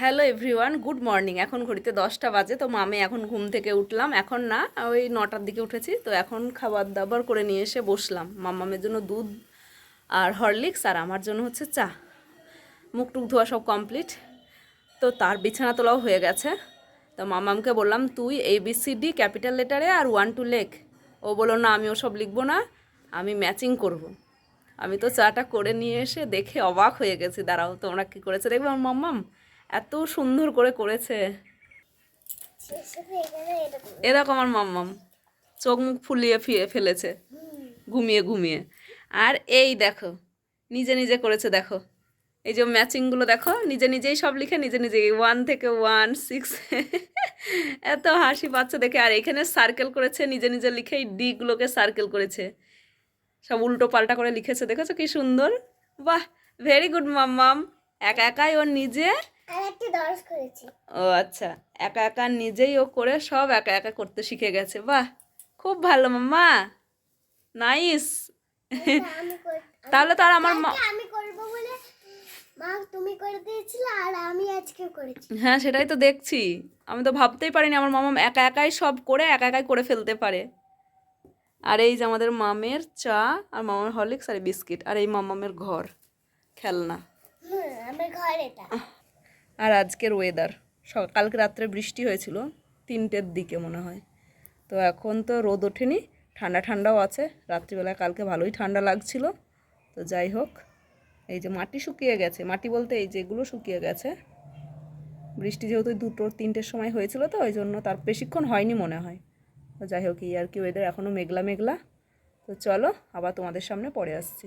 Hello everyone good morning এখন ঘড়িতে দশটা বাজে, তো মামে এখন ঘুম থেকে উঠলাম। এখন না, ওই নটার দিকে উঠেছি, তো এখন খাবার দাবার করে নিয়ে এসে বসলাম। মামামের জন্য দুধ আর হরলিক্স আর আমার জন্য হচ্ছে চা। মুখ টুক ধোয়া সব কমপ্লিট তো তার বিছানা তোলাও হয়ে গেছে। তো মামামকে বললাম, তুই A B C D capital লেটারে আর ওয়ান টু লেখ ও বলল, না, আমি ওসব লিখব না, আমি ম্যাচিং করব। আমি তো চাটা করে নিয়ে এসে দেখে অবাক হয়ে গেছি। দাঁড়াও, তোমরা কী করেছে? দেখবে আমার মাম্মাম এত সুন্দর করে করেছে। এরকম আমার মাম্মাম চোখ মুখ ফুলিয়ে ফিয়ে ফেলেছে। ঘুমিয়ে ঘুমিয়ে। আর এই দেখো, নিজে নিজে করেছে দেখো। এই যে ম্যাচিংগুলো দেখো, নিজে নিজেই সব লিখে নিজে নিজে ওয়ান থেকে ওয়ান সিক্স এত হাসি পাচ্ছে দেখে। আর এখানে সার্কেল করেছে, নিজে নিজে লিখে এই ডিগুলোকে সার্কেল করেছে। সব উল্টো পাল্টা করে লিখেছে, দেখেছ কি সুন্দর? বাহ ভেরি গুড মাম্মাম। একা একাই ও নিজে ও আচ্ছা একা একা নিজেই ও করে সব একা একা করতে শিখে গেছে বাহ! খুব ভালো মাম্মা! নাইস! তাহলে তো আর আমার মা আমি করব বলে মা তুমি করে দিয়েছিলে আর আমি আজকে করেছি। হ্যাঁ সেটাই তো দেখছি। আমি তো ভাবতেই পারিনি আমার মামা একা একাই সব করে একা একাই করে ফেলতে পারে। আর এই যে আমাদের মামের চা আর মামার হরলিক্স আর বিস্কিট আর এই মামামের ঘর খেলনা। আমার ঘর এটা। আর আজকের ওয়েদার কালকে রাত্রে বৃষ্টি হয়েছিল, তিনটের দিকে মনে হয়। তো এখন তো রোদ ওঠেনি, ঠান্ডা ঠান্ডাও আছে রাত্রিবেলা কালকে ভালোই ঠান্ডা লাগছিল। তো যাই হোক, এই যে মাটি শুকিয়ে গেছে, মাটি বলতে এই যেগুলো শুকিয়ে গেছে, বৃষ্টি যেহেতু দুটো, তিনটের সময় হয়েছিল তো, ওই জন্য তার বেশিক্ষণ হয়নি মনে হয়। তো যাই হোক, এই আর কি ওয়েদার এখনও মেঘলা মেঘলা। তো চলো, আবার তোমাদের সামনে পরে আসছি।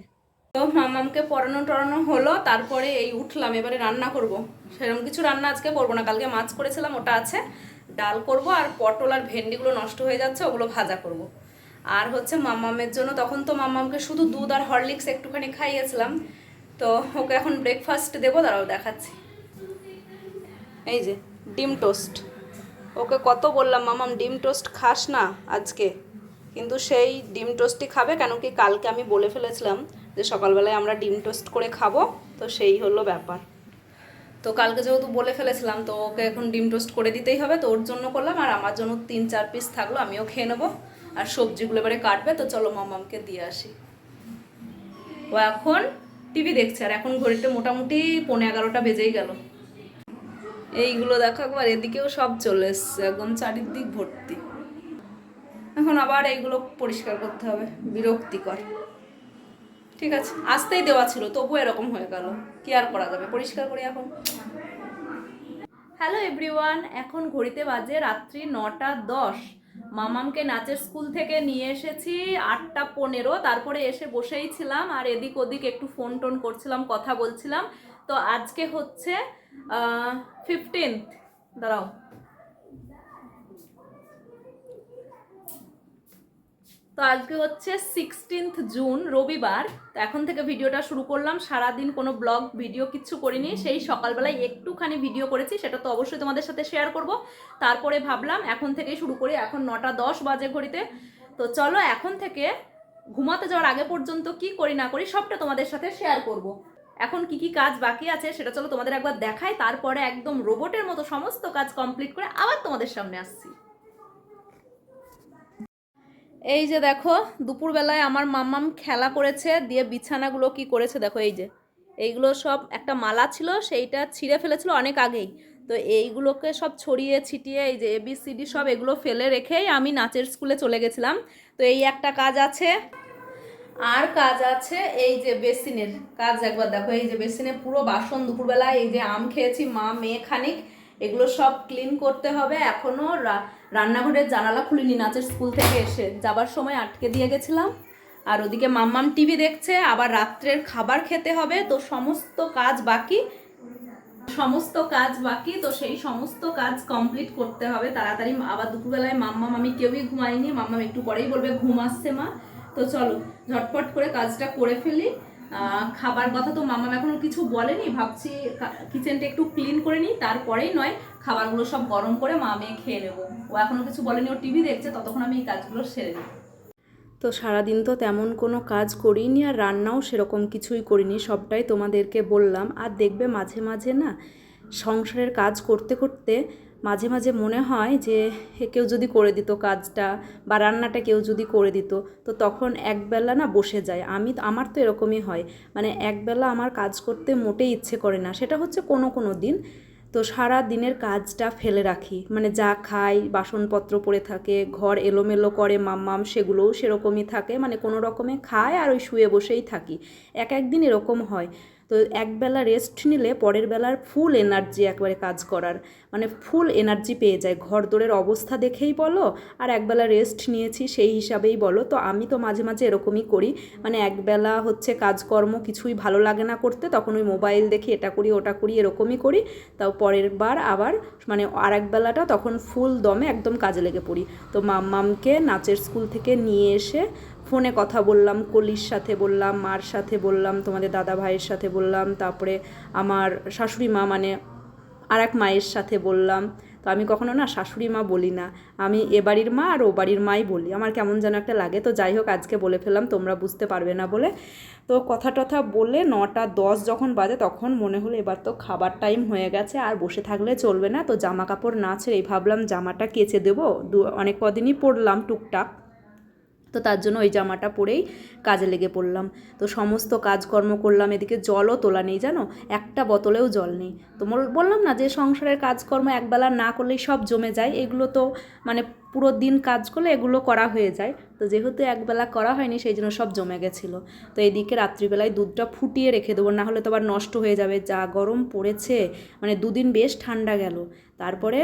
তো মামামকে পড়ানো টড়ানো হলো, তারপরে এই উঠলাম, এবারে রান্না করব। সেরকম কিছু রান্না আজকে করব না, কালকে মাছ করেছিলাম, ওটা আছে। ডাল করব আর পটল আর ভেন্ডিগুলো নষ্ট হয়ে যাচ্ছে, ওগুলো ভাজা করব। আর হচ্ছে মামামের জন্য, তখন তো মামামকে শুধু দুধ আর হরলিক্স একটুখানি খাইয়েছিলাম। তো ওকে এখন ব্রেকফাস্ট দেবো, দাঁড়াও দেখাচ্ছি। এই যে, ডিম টোস্ট। ওকে কত বললাম, মামাম, ডিম টোস্ট খাস না আজকে। কিন্তু সেই ডিম টোস্টই খাবে, কেন কি কালকে আমি বলে ফেলেছিলাম। যে সকালবেলায় আমরা ডিম টোস্ট করে খাব, তো সেই হলো ব্যাপার। তো কালকে যেহেতু বলে ফেলেছিলাম, তো ওকে এখন ডিম টোস্ট করে দিতেই হবে, তো ওর জন্য করলাম, আর আমার জন্য তিন চার পিস থাকল, আমিও খেয়ে নেব। আর সবজিগুলো এবারে কাটবে, তো চলো মামামকে দিয়ে আসি। ও এখন টিভি দেখছে, আর এখন ঘড়িতে মোটামুটি পৌনে এগারোটা বেজেই গেল। এইগুলো দেখো একবার, এদিকেও সব চলে এসছে, একদম চারিদিক ভর্তি। এখন আবার এইগুলো পরিষ্কার করতে হবে, বিরক্তিকর। ঠিক আছে, আসতেই দেওয়া ছিল তবু এরকম হয়ে গেল। কি আর করা যাবে? পরিষ্কার করি এখন। হ্যালো এভরিওয়ান এখন ঘড়িতে বাজে রাত্রি নটা দশ। মামামকে নাচের স্কুল থেকে নিয়ে এসেছি আটটা পনেরো, তারপরে এসে বসেই ছিলাম আর এদিক ওদিক একটু ফোন টোন করছিলাম, কথা বলছিলাম। তো আজকে হচ্ছে ফিফটিন্থ দাঁড়াও। তো আজকে হচ্ছে সিক্সটিন্থ জুন রবিবার। তো এখন থেকে ভিডিওটা শুরু করলাম। সারাদিন কোনো ব্লগ, ভিডিও কিচ্ছু করিনি। সেই সকালবেলায় একটুখানি ভিডিও করেছি, সেটা তো অবশ্যই তোমাদের সাথে শেয়ার করব। তারপরে ভাবলাম এখন থেকেই শুরু করি। এখন নটা দশ বাজে ঘড়িতে। তো চলো এখন থেকে ঘুমাতে যাওয়ার আগে পর্যন্ত কি করি না করি, সবটা তোমাদের সাথে শেয়ার করব। এখন কি কি কাজ বাকি আছে, সেটা চলো তোমাদের একবার দেখাই। তারপরে একদম রোবটের মতো সমস্ত কাজ কমপ্লিট করে আবার তোমাদের সামনে আসছি। এই যে দেখো, দুপুরবেলায় আমার মাম্মাম খেলা করেছে, দিয়ে বিছানাগুলো কি করেছে দেখো, এই যে। এইগুলো সব একটা মালা ছিল, সেইটা ছিঁড়ে ফেলেছিল অনেক আগেই। তো এইগুলোকে সব ছড়িয়ে ছিটিয়ে, এই যে এবিসিডি সব এগুলো ফেলে রেখেই আমি নাচের স্কুলে চলে গেছিলাম। তো এই একটা কাজ আছে। আর কাজ আছে এই যে বেসিনের কাজ একবার দেখো, এই যে বেসিনে পুরো বাসন দুপুরবেলায় এই যে আম খেয়েছি, মা, মেয়ে খানিক, এগুলো সব ক্লিন করতে হবে। এখনও রান্নাঘরের জানালা খুলিনি নাচের স্কুল থেকে এসে যাবার সময় আটকে দিয়ে গেছিলাম। আর ওদিকে মাম্মাম টিভি দেখছে, আবার রাত্রের খাবার খেতে হবে, তো সমস্ত কাজ বাকি। সমস্ত কাজ বাকি, তো সেই সমস্ত কাজ কমপ্লিট করতে হবে। তাড়াতাড়ি আবার দুপুরবেলায় মাম্মাম, আমি কেউই ঘুমাইনি, মাম্মাম একটু পরেই বলবে, ঘুম আসছে মা। তো চলো, ঝটপট করে কাজটা করে ফেলি। খাবার কথা তো মাম্মাম এখনও কিছু বলেনি, ভাবছি কিচেনটা একটু ক্লিন করে নিই, তারপরেই নয়, খাবারগুলো সব গরম করে মা মেয়ে খেয়ে নেব। ও এখনও কিছু বলেনি, ও টিভি দেখছে, ততক্ষণ আমি এই কাজগুলো সেরে নিই তো সারাদিন তো তেমন কোনো কাজ করিনি আর রান্নাও সেরকম কিছুই করিনি, সবটাই তোমাদেরকে বললাম। আর দেখবে মাঝে মাঝে না সংসারের কাজ করতে করতে মাঝে মাঝে মনে হয় যে কেউ যদি করে দিত কাজটা বা রান্নাটা কেউ যদি করে দিত, তো তখন একবেলা না বসে যায়। আমি আমার তো এরকমই হয়। মানে একবেলা আমার কাজ করতে মোটেই ইচ্ছে করে না। সেটা হচ্ছে কোনো কোনো দিন। তো সারা দিনের কাজটা ফেলে রাখি। মানে যা খাই, বাসনপত্র পড়ে থাকে, ঘর এলোমেলো করে, মাম্মাম সেগুলোও সেরকমই থাকে। মানে কোনো রকমে খায় আর ওই শুয়ে বসেই থাকি। এক একদিন এরকম হয়। তো একবেলা রেস্ট নিলে পরের বেলার ফুল এনার্জি একবারে কাজ করার। মানে ফুল এনার্জি পেয়ে যায়। ঘর দোরের অবস্থা দেখেই বলো, আর একবেলা রেস্ট নিয়েছি সেই হিসাবেই বলো। তো আমি তো মাঝে মাঝে এরকমই করি। মানে একবেলা হচ্ছে কাজকর্ম কিছুই ভালো লাগে না করতে, তখন ওই মোবাইল দেখি এটা করি, ওটা করি, এরকমই করি। তাও পরের বার আবার মানে আর এক বেলাটা তখন ফুল দমে একদম কাজে লেগে পড়ি। তো মাম্মামকে নাচের স্কুল থেকে নিয়ে এসে ফোনে কথা বললাম, কলির সাথে বললাম, মার সাথে বললাম, তোমাদের দাদা ভাইয়ের সাথে বললাম, তারপরে আমার শাশুড়ি মা মানে আর এক মায়ের সাথে বললাম। তো আমি কখনো না শাশুড়ি মা বলি না, আমি এ বাড়ির মা আর ও বাড়ির মাই বলি। আমার কেমন যেন একটা লাগে। তো যাই হোক, আজকে বলে ফেললাম, তোমরা বুঝতে পারবে না বলে। তো কথা টথা বলে নটা দশ যখন বাজে, তখন মনে হলো এবার তো খাবার টাইম হয়ে গেছে, আর বসে থাকলে চলবে না। তো জামা কাপড় না ছেড়ে এই ভাবলাম জামাটা কেচে দেবো। দু, অনেক কদিনই পরলাম টুকটাক। তো তার জন্য ওই জামাটা পরেই কাজে লেগে পড়লাম। তো সমস্ত কাজকর্ম করলাম, এদিকে জলও তোলা নেই জানো? একটা বোতলেও জল নেই। তো বললাম না যে সংসারের কাজকর্ম একবেলা না করলেই সব জমে যায়। এগুলো তো মানে পুরো দিন কাজ করলে এগুলো করা হয়ে যায়। তো যেহেতু একবেলা করা হয়নি, সেই জন্য সব জমে গেছিল। তো এদিকে রাত্রিবেলায় দুধটা ফুটিয়ে রেখে দেবো না হলে তো আবার নষ্ট হয়ে যাবে। যা গরম পড়েছে মানে দুদিন বেশ ঠান্ডা গেল। তারপরে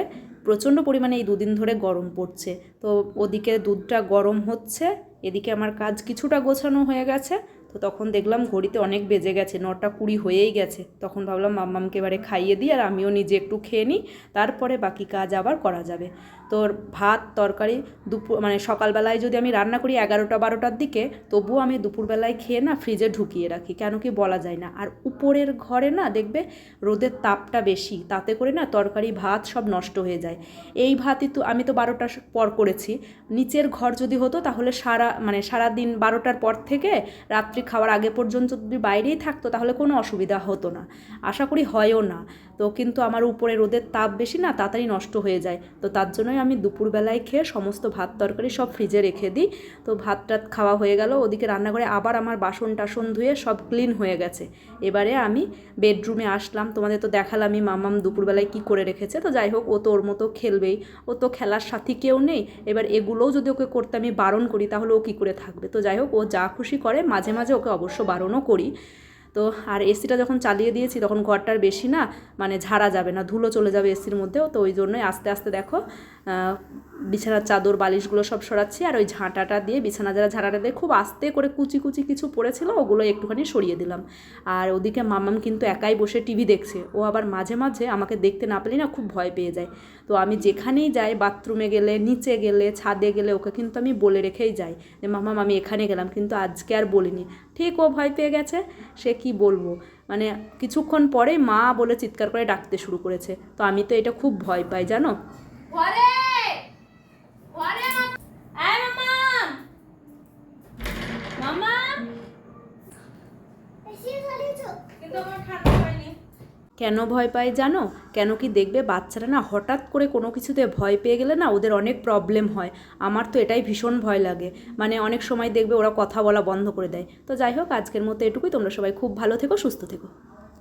প্রচণ্ড পরিমাণে এই দুদিন ধরে গরম পড়ছে। তো ওদিকে দুধটা গরম হচ্ছে, এদিকে আমার কাজ কিছুটা গোছানো হয়ে গেছে। তো তখন দেখলাম ঘড়িতে অনেক বেজে গেছে, নটা কুড়ি হয়েই গেছে। তখন ভাবলাম, মাম্মামকে এবারে খাইয়ে দিই আর আমিও নিজে একটু খেয়ে নিই, তারপরে বাকি কাজ আবার করা যাবে। তোর ভাত, তরকারি দুপুর মানে সকালবেলায় যদি আমি রান্না করি এগারোটা বারোটার দিকে, তবুও আমি দুপুরবেলায় খেয়ে না ফ্রিজে ঢুকিয়ে রাখি, কেন কি বলা যায় না। আর উপরের ঘরে না দেখবে রোদের তাপটা বেশি, তাতে করে না তরকারি, ভাত সব নষ্ট হয়ে যায়। এই ভাতই তো, আমি তো বারোটার পর করেছি। নিচের ঘর যদি হতো তাহলে সারা মানে সারা দিন বারোটার পর থেকে রাত্রি খাওয়ার আগে পর্যন্ত যদি বাইরেই থাকতো, তাহলে কোনো অসুবিধা হতো না। আশা করি হয়ও না। তো কিন্তু আমার উপরে রোদের তাপ বেশি না, তাড়াতাড়ি নষ্ট হয়ে যায়। তো তার জন্যই আমি দুপুরবেলায় খেয়ে সমস্ত ভাত তরকারি সব ফ্রিজে রেখে দিই। তো ভাত টাত খাওয়া হয়ে গেল, ওদিকে রান্নাঘরে আবার আমার বাসন টাসন ধুয়ে সব ক্লিন হয়ে গেছে। এবারে আমি বেডরুমে আসলাম, তোমাদের তো দেখালামই মামাম দুপুরবেলায় কি করে রেখেছে। তো যাই হোক, ও তো ওর মতো খেলবেই। ও তো খেলার সাথী কেউ নেই। এবার এগুলোও যদি ওকে করতে আমি বারণ করি, তাহলে ও কী করে থাকবে? তো যাই হোক, ও যা খুশি করে, মাঝে মাঝে ওকে অবশ্য বারণও করি। তো আর এসিটা যখন চালিয়ে দিয়েছি তখন ঘরটার বেশি না মানে ঝাড়া যাবে না, ধুলো চলে যাবে এসির মধ্যেও, তো ওই জন্যই আস্তে আস্তে দেখো বিছানার চাদর, বালিশগুলো সব সরাচ্ছি আর ওই ঝাঁটাটা দিয়ে বিছানা যারা ঝাঁটাটা দিয়ে খুব আস্তে করে কুচি কুচি কিছু পড়েছিল, ওগুলো একটুখানি সরিয়ে দিলাম। আর ওদিকে মামাম কিন্তু একাই বসে টিভি দেখছে। ও আবার মাঝে মাঝে আমাকে দেখতে না পেলে না খুব ভয় পেয়ে যায়। তো আমি যেখানেই যাই, বাথরুমে গেলে, নিচে গেলে, ছাদে গেলে, ওকে কিন্তু আমি বলে রেখেই যাই যে, মামাম, আমি এখানে গেলাম, কিন্তু আজকে আর বলিনি। ঠিক ও ভয় পেয়ে গেছে, সে কি বলব? মানে কিছুক্ষণ পরে মা বলে চিৎকার করে ডাকতে শুরু করেছে। তো আমি তো এটা খুব ভয় পাই, জানো ঘরে ঘরে মাম- আয় মামাম মামাম এসে চালিয়েছো কেন ভয় পায় জানো? কেন কি দেখবে বাচ্চারা না হঠাৎ করে কোনো কিছুতে ভয় পেয়ে গেলে না ওদের অনেক প্রবলেম হয়। আমার তো এটাই ভীষণ ভয় লাগে। মানে অনেক সময় দেখবে ওরা কথা বলা বন্ধ করে দেয়। তো যাই হোক, আজকের মতো এটুকুই। তোমরা সবাই খুব ভালো থেকো, সুস্থ থেকো।